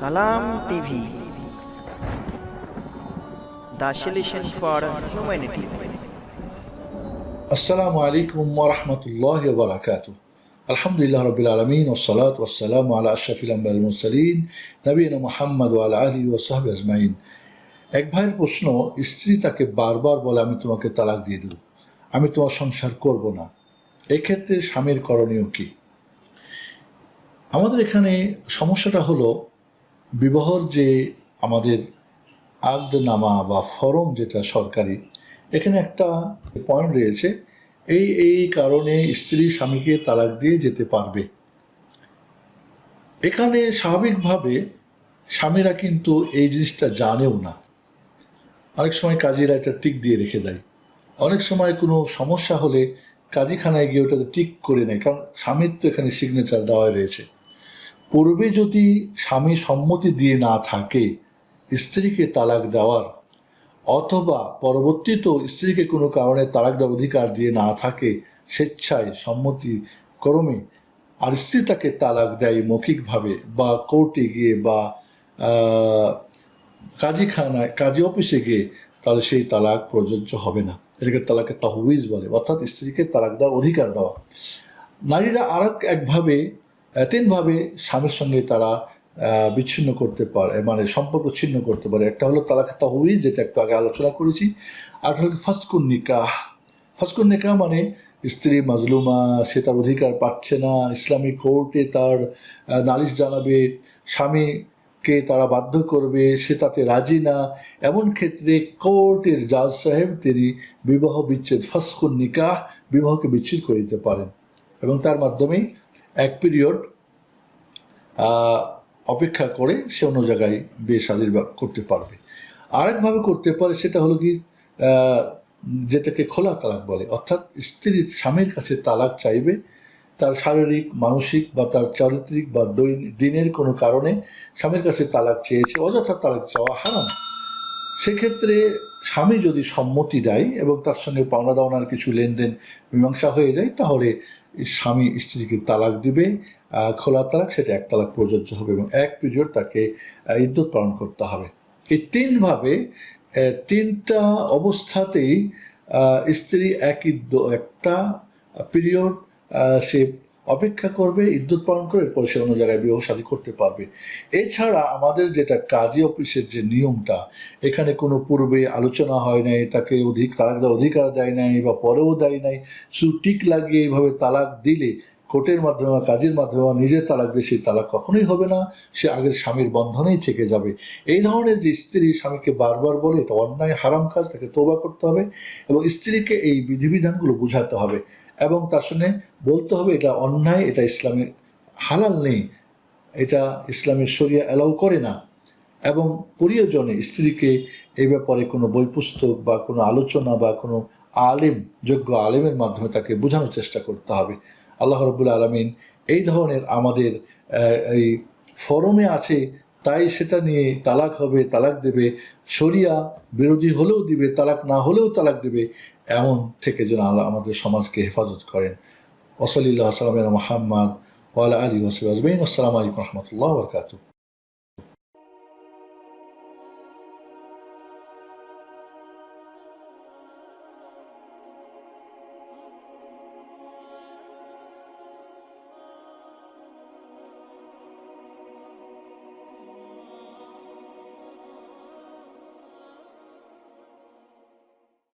Salam TV. The solution for humanity. আসসালামু আলাইকুম ওরহমতুল্লাহ বারাকাত আলহামদুলিল্লাহ রবিল আলমিন ওসলাত ওসালাম আলা আশরাফিল আম্বাল মুরসালিন নবীন মোহাম্মদ ওয়াল আলী ওসাহাব আজমাইন। এক ভাইয়ের প্রশ্ন, স্ত্রী তাকে বারবার বলে, আমি তোমাকে তালাক দিয়ে দেব। আমি তোমার সংসার করব না। এক্ষেত্রে স্বামীর করণীয় কি? আমাদের এখানে সমস্যাটা হলো বিবাহর যে আমাদের নামা বা ফরম যেটা সরকারি, এখানে একটা পয়েন্ট রয়েছে। এই এই কারণে স্ত্রী স্বামীকে তালাক দিয়ে যেতে পারবে। এখানে স্বাভাবিকভাবে স্বামীরা কিন্তু এই জিনিসটা জানেও না। অনেক সময় কাজীরা এটা টিক দিয়ে রেখে দেয়। অনেক সময় কোনো সমস্যা হলে কাজীখানায় গিয়ে ওটাতে টিক করে নেয়। কারণ স্বামীর তো এখানে সিগনেচার দেওয়া রয়েছে। পূর্বে যদি স্বামী সম্মতি দিয়ে না থাকে, স্ত্রীকে তালাক দেওয়ার, অথবা পরবর্তীতেও স্ত্রীকে কোনো কারণে তালাক দেওয়ার অধিকার দিয়ে না থাকে, স্বেচ্ছায় সম্মতি ক্রমে আর স্ত্রী তাকে তালাক দেয় মৌখিকভাবে বা কোর্টে গিয়ে বা কাজীখানায়, কাজী অফিসে গিয়ে, তাহলে সেই তালাক প্রযোজ্য হবে না। এটাকে তালাকে তাহবিজ বলে, অর্থাৎ স্ত্রীকে তালাক দেওয়ার অধিকার দেওয়া। নারীরা আর একভাবে তিনভাবে স্বামীর সঙ্গে তারা বিচ্ছিন্ন করতে পারে মানে সম্পর্ক ছিন্ন করতে পারে। একটা হলো তালাক তাহবিজ যেটা একটু আগে আলোচনা করেছি। আর হলো ফাসকুন নিকাহ। ফাসকুন নিকাহ মানে স্ত্রী মাজলুমা, সে তার অধিকার পাচ্ছে না। ইসলামী কোর্টে তার নালিশ জানাবে। স্বামীকে তারা বাধ্য করবে, সে তাতে রাজি না। এমন ক্ষেত্রে কোর্টের জাজ সাহেব তিনি বিবাহ বিচ্ছেদ, ফাসকুন নিকাহ বিবাহকে বিচ্ছেদ করে দিতে পারেন। এবং তার মাধ্যমেই এক পিরিয়ড অপেক্ষা করে সে অন্য জায়গায় বিয়ে শাদির করতে পারবে। আরেকভাবে করতে পারে সেটা হলো কি যেটাকে খোলা তালাক বলে। অর্থাৎ স্ত্রীর স্বামীর কাছে তালাক চাইবে, তার শারীরিক, মানসিক বা তার চারিত্রিক বা দৈন- দিনের কোনো কারণে স্বামীর কাছে তালাক চেয়েছে, অযথা তালাক চাওয়া হারাম। সেক্ষেত্রে স্বামী যদি সম্মতি দেয় এবং তার সঙ্গে পাওনা দাওনার কিছু লেনদেন মীমাংসা হয়ে যায়, তাহলে স্বামী স্ত্রীকে তালাক দিবে খোলা তালাক, সেটা এক তালাক প্রযোজ্য হবে এবং এক পিরিয়ড তাকে ইদ্যুৎ পালন করতে হবে। এই তিনভাবে তিনটা অবস্থাতেই স্ত্রী এক একটা পিরিয়ড সে অপেক্ষা করবে ইদ্যুৎ পালন করে এরপর সে অন্য জায়গায় বিবাহ শাদী করতে পারবে। এছাড়া আমাদের যেটা কাজী অফিসের যে নিয়মটা, এখানে কোনো পূর্বে আলোচনা হয় নাই, তাকে অধিক তালাক দেওয়ার অধিকার দেয় নাই বা পরেও দেয় নাই। শুধু টিক লাগিয়ে এইভাবে তালাক দিলে, কোর্টের মাধ্যমে বা কাজের মাধ্যমে বা নিজের তালাক দিয়ে সেই তালাক কখনোই হবে না, সে আগের স্বামীর বন্ধনেই থেকে যাবে। এই ধরনের যে স্ত্রী স্বামীকে বারবার বলে, এটা অন্যায়, হারাম কাজ, তাকে তোবা করতে হবে এবং স্ত্রীকে এই বিধিবিধানগুলো বোঝাতে হবে। এবং তার সঙ্গে বলতে হবে এটা অন্যায়, এটা ইসলামের হালাল নেই, এটা ইসলামের শরিয়া অ্যালাউ করে না। এবং প্রিয়জনে, স্ত্রীকে এই ব্যাপারে কোনো বই পুস্তক বা কোনো আলোচনা বা কোনো আলেম, যোগ্য আলেমের মাধ্যমে তাকে বোঝানোর চেষ্টা করতে হবে। আল্লাহ রবুল্লা আলমিন এই ধরনের আমাদের এই ফরমে আছে তাই সেটা নিয়ে তালাক হবে, তালাক দেবে। সরিয়া বিরোধী হলেও দিবে, তালাক না হলেও তালাক দেবে। এমন থেকে যেন আল্লাহ আমাদের সমাজকে হেফাজত করেন। ওসলিল্লাহ সালামের মোহাম্মদ ওয়ালা আলী ওসিবাজবিন আসসালামু আলাইকুম রহমতুল্লাহ বরকাতুহ।